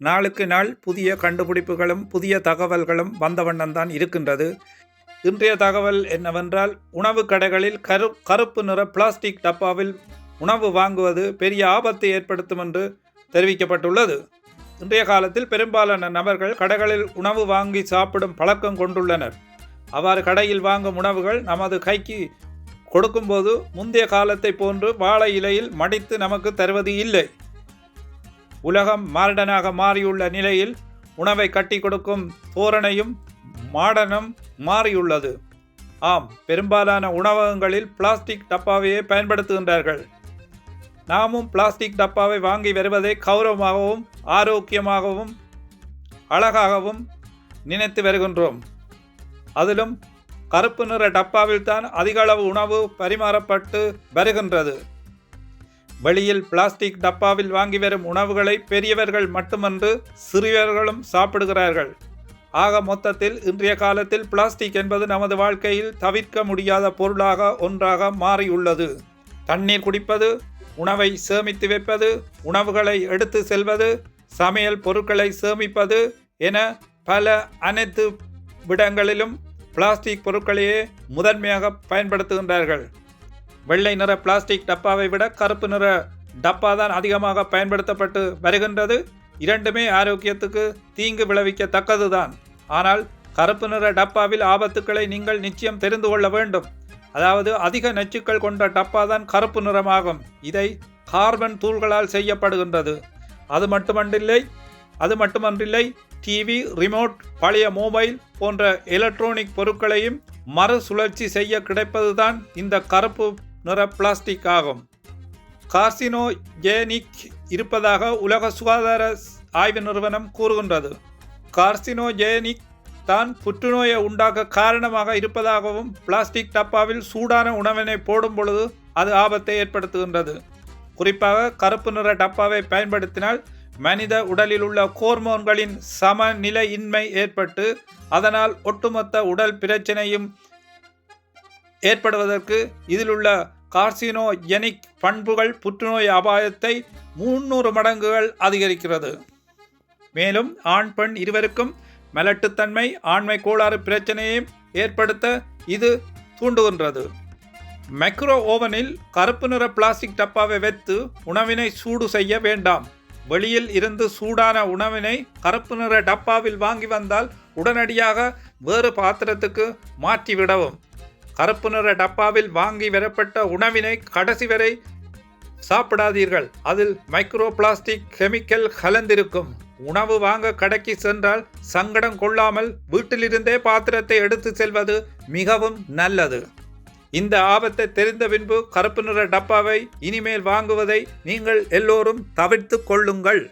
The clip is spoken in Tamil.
நாளுக்கு நாள் புதிய கண்டுபிடிப்புகளும் புதிய தகவல்களும் வந்த வண்ணம்தான் இருக்கின்றது. இன்றைய தகவல் என்னவென்றால் உணவு கடைகளில் கரு கருப்பு நிற பிளாஸ்டிக் டப்பாவில் உணவு வாங்குவது பெரிய ஆபத்தை ஏற்படுத்தும் என்று தெரிவிக்கப்பட்டுள்ளது. இன்றைய காலத்தில் பெரும்பாலான நபர்கள் கடைகளில் உணவு வாங்கி சாப்பிடும் பழக்கம் கொண்டுள்ளனர். அவ்வாறு கடையில் வாங்கும் உணவுகள் நமது கைக்கு கொடுக்கும்போது முந்தைய காலத்தை போன்று வாழை இலையில் மடித்து நமக்கு தருவது இல்லை. உலகம் மார்டனாக மாறியுள்ள நிலையில் உணவை கட்டி கொடுக்கும் தோரணையும் மாடனும் மாறியுள்ளது. ஆம் பெரும்பாலான உணவகங்களில் பிளாஸ்டிக் டப்பாவையே பயன்படுத்துகின்றார்கள். நாமும் பிளாஸ்டிக் டப்பாவை வாங்கி வருவதை கௌரவமாகவும் ஆரோக்கியமாகவும் அழகாகவும் நினைத்து வருகின்றோம். அதிலும் கருப்பு நிற டப்பாவில் தான் அதிக அளவு உணவு பரிமாறப்பட்டு வருகின்றது. வெளியில் பிளாஸ்டிக் டப்பாவில் வாங்கி வரும் உணவுகளை பெரியவர்கள் மட்டுமன்று சிறியவர்களும் சாப்பிடுகிறார்கள். ஆக மொத்தத்தில் இன்றைய காலத்தில் பிளாஸ்டிக் என்பது நமது வாழ்க்கையில் தவிர்க்க முடியாத பொருளாக ஒன்றாக மாறியுள்ளது. தண்ணீர் குடிப்பது உணவை சேமித்து வைப்பது உணவுகளை எடுத்து செல்வது சமையல் பொருட்களை சேமிப்பது என பல அனைத்து விடங்களிலும் பிளாஸ்டிக் பொருட்களையே முதன்மையாக பயன்படுத்துகின்றார்கள். வெள்ளை நிற பிளாஸ்டிக் டப்பாவை விட கருப்பு நிற டப்பா தான் அதிகமாக பயன்படுத்தப்பட்டு வருகின்றது. இரண்டுமே ஆரோக்கியத்துக்கு தீங்கு விளைவிக்கத்தக்கது தக்கதுதான் ஆனால் கருப்பு நிற டப்பாவில் ஆபத்துக்களை நீங்கள் நிச்சயம் தெரிந்து கொள்ள வேண்டும். அதாவது அதிக நச்சுக்கள் கொண்ட டப்பா தான் கருப்பு நிறமாகும். இதை கார்பன் தூள்களால் செய்யப்படுகின்றது. அது மட்டுமன்றில்லை அது மட்டுமன்றில்லை டிவி ரிமோட் பழைய மொபைல் போன்ற எலக்ட்ரானிக் பொருட்களையும் மறுசுழற்சி செய்ய கிடைப்பதுதான் இந்த கருப்பு நிற பிளாஸ்டிக் ஆகும் கார்சினோஜேனிக் இருப்பதாக உலக சுகாதார ஆய்வு நிறுவனம் கூறுகின்றது. கார்சினோஜேனிக் தான் புற்றுநோயை உண்டாக்க காரணமாக இருப்பதாகவும் பிளாஸ்டிக் டப்பாவில் சூடான உணவினை போடும் பொழுது அது ஆபத்தை ஏற்படுத்துகின்றது. குறிப்பாக கருப்பு நிற டப்பாவை பயன்படுத்தினால் மனித உடலில் உள்ள ஹோர்மோன்களின் சமநிலையின்மை ஏற்பட்டு அதனால் ஒட்டுமொத்த உடல் பிரச்சனையும் ஏற்படுவதற்கு இதிலுள்ள கார்சினோஜெனிக் பண்புகள் புற்றுநோய் அபாயத்தை முன்னூறு மடங்குகள் அதிகரிக்கிறது. மேலும் ஆண் பெண் இருவருக்கும் மலட்டுத்தன்மை ஆண்மை கோளாறு பிரச்சனையையும் ஏற்படுத்த இது தூண்டுகின்றது. மைக்ரோ ஓவனில் கருப்பு நிற பிளாஸ்டிக் டப்பாவை வைத்து உணவினை சூடு செய்ய வேண்டாம். வெளியில் இருந்து சூடான உணவினை கருப்பு நிற டப்பாவில் வாங்கி வந்தால் உடனடியாக வேறு பாத்திரத்துக்கு மாற்றிவிடவும். கருப்பு நிற டப்பாவில் வாங்கி வரப்பட்ட உணவினை கடைசி வரை சாப்பிடாதீர்கள். அதில் மைக்ரோ பிளாஸ்டிக் கெமிக்கல் கலந்திருக்கும். உணவு வாங்க கடைக்கு சென்றால் சங்கடம் கொள்ளாமல் வீட்டிலிருந்தே பாத்திரத்தை எடுத்து செல்வது மிகவும் நல்லது. இந்த ஆபத்தை தெரிந்த பின்பு கருப்பு நிற டப்பாவை இனிமேல் வாங்குவதை நீங்கள் எல்லோரும் தவிர்த்து கொள்ளுங்கள்.